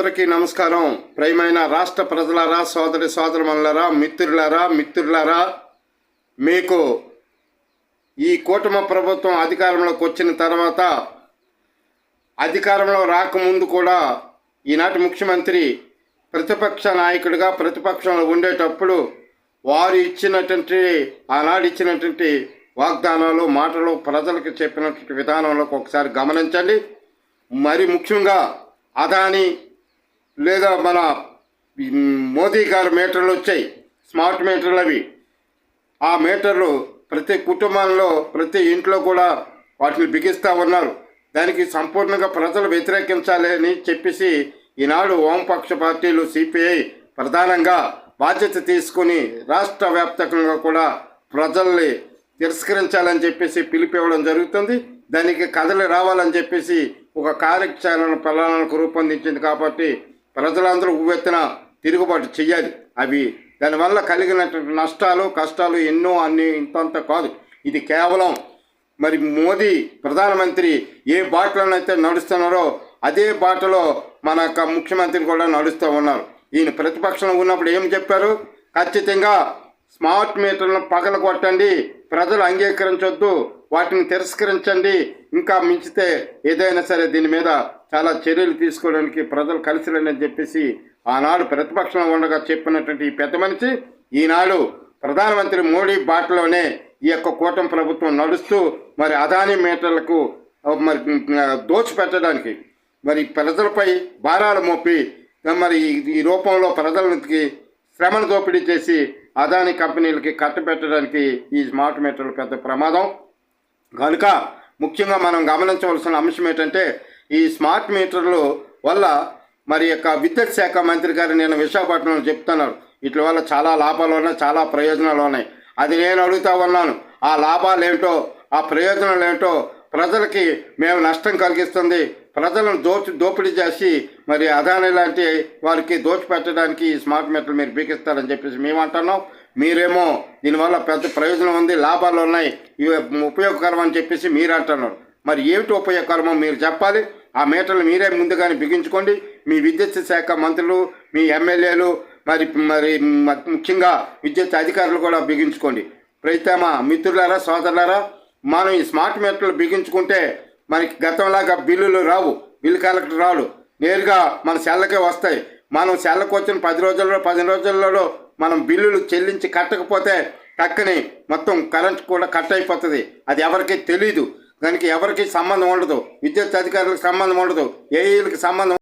అందరికీ నమస్కారం. ప్రేమైన రాష్ట్ర ప్రజలారా సోదరి సోదరుమణులారా మిత్రులారా మిత్రులారా మీకు ఈ కూటమి ప్రభుత్వం అధికారంలోకి వచ్చిన తర్వాత అధికారంలో రాకముందు కూడా ఈనాటి ముఖ్యమంత్రి ప్రతిపక్ష నాయకుడిగా ప్రతిపక్షంలో ఉండేటప్పుడు వారు ఇచ్చినటువంటి ఆనాడు ఇచ్చినటువంటి వాగ్దానాలు మాటలు ప్రజలకు చెప్పినటువంటి విధానంలోకి ఒకసారి గమనించండి. మరి ముఖ్యంగా అదాని లేదా మన మోదీ గారు మీటర్లు వచ్చాయి స్మార్ట్ మీటర్లు అవి. ఆ మీటర్లు ప్రతి కుటుంబంలో ప్రతి ఇంట్లో కూడా వాటిని బిగిస్తూ ఉన్నారు. దానికి సంపూర్ణంగా ప్రజలు వ్యతిరేకించాలి అని చెప్పేసి ఈనాడు వామపక్ష పార్టీలు సిపిఐ ప్రధానంగా బాధ్యత తీసుకుని రాష్ట్ర వ్యాప్తంగా కూడా ప్రజల్ని తిరస్కరించాలని చెప్పేసి పిలిపివ్వడం జరుగుతుంది. దానికి కథలు రావాలని చెప్పేసి ఒక కార్యాచరణ ప్రణాళిక రూపొందించింది కాబట్టి ప్రజలందరూ ఉవ్వెత్తున తిరుగుబాటు చెయ్యాలి. అవి దానివల్ల కలిగినటువంటి నష్టాలు కష్టాలు ఎన్నో అన్ని ఇంతంత కాదు. ఇది కేవలం మరి మోదీ ప్రధానమంత్రి ఏ బాటలోనైతే నడుస్తున్నారో అదే బాటలో మన యొక్క ముఖ్యమంత్రి కూడా నడుస్తూ ఉన్నారు. ఈయన ప్రతిపక్షంలో ఉన్నప్పుడు ఏం చెప్పారు? ఖచ్చితంగా స్మార్ట్ మీటర్లను పగల కొట్టండి ప్రజలు అంగీకరించొద్దు. వాటిని తిరస్కరించండి. ఇంకా మించితే ఏదైనా సరే దీని మీద చాలా చర్యలు తీసుకోవడానికి ప్రజలు కలిసి రండి అని చెప్పేసి ఆనాడు ప్రతిపక్షంలో ఉండగా చెప్పినటువంటి ఈ పెద్ద మనిషి ఈనాడు ప్రధానమంత్రి మోడీ బాటలోనే ఈ యొక్క కూటమి ప్రభుత్వం నడుస్తూ మరి అదాని మీటర్లకు మరి దోచిపెట్టడానికి మరి ప్రజలపై భారాలు మోపి మరి ఈ- ఈ రూపంలో ప్రజలకి శ్రమను దోపిడీ చేసి అదాని కంపెనీలకి కట్టబెట్టడానికి ఈ స్మార్ట్ మీటర్లు పెద్ద ప్రమాదం. కనుక ముఖ్యంగా మనం గమనించవలసిన అంశం ఏంటంటే ఈ స్మార్ట్ మీటర్లు వల్ల మరి యొక్క విద్యుత్ శాఖ మంత్రి గారు నేను విశాఖపట్నంలో చెప్తున్నారు. వీటి వల్ల చాలా లాభాలు ఉన్నాయి చాలా ప్రయోజనాలు ఉన్నాయి. అది నేను అడుగుతా ఉన్నాను. ఆ లాభాలు ఏంటో ఆ ప్రయోజనాలు ఏంటో ప్రజలకి మేము నష్టం కలిగిస్తుంది. ప్రజలను దోచి దోపిడీ చేసి మరి అదాని లాంటి వారికి దోచిపెట్టడానికి ఈ స్మార్ట్ మీటర్లు మీరు బీకిస్తారని చెప్పేసి మేము అంటున్నాం. మీరేమో దీనివల్ల పెద్ద ప్రయోజనం ఉంది లాభాలు ఉన్నాయి ఇవి ఉపయోగకరం అని చెప్పేసి మీరు అంటున్నారు. మరి ఏమిటి ఉపయోగకరమో మీరు చెప్పాలి. ఆ మీటర్లు మీరే ముందుగానే బిగించుకోండి. మీ విద్యుత్ శాఖ మంత్రులు మీ ఎమ్మెల్యేలు మరి మరి ముఖ్యంగా విద్యుత్ అధికారులు కూడా బిగించుకోండి. ప్రతిమ మిత్రులారా సోదరులారా మనం ఈ స్మార్ట్ మీటర్లు బిగించుకుంటే మనకి గతంలాగా బిల్లులు రావు బిల్లు కలెక్టర్ రాడు. నేరుగా మన సెల్లకే వస్తాయి. మనం సెల్లకు వచ్చిన పది రోజుల్లో పది రోజులలో మనం బిల్లులు చెల్లించి కట్టకపోతే టక్కని మొత్తం కరెంట్ కూడా కట్ అయిపోతుంది. అది ఎవరికి తెలియదు దానికి ఎవరికి సంబంధం ఉండదు. విద్యుత్ అధికారులకు సంబంధం ఉండదు. ఏఈలకు సంబంధం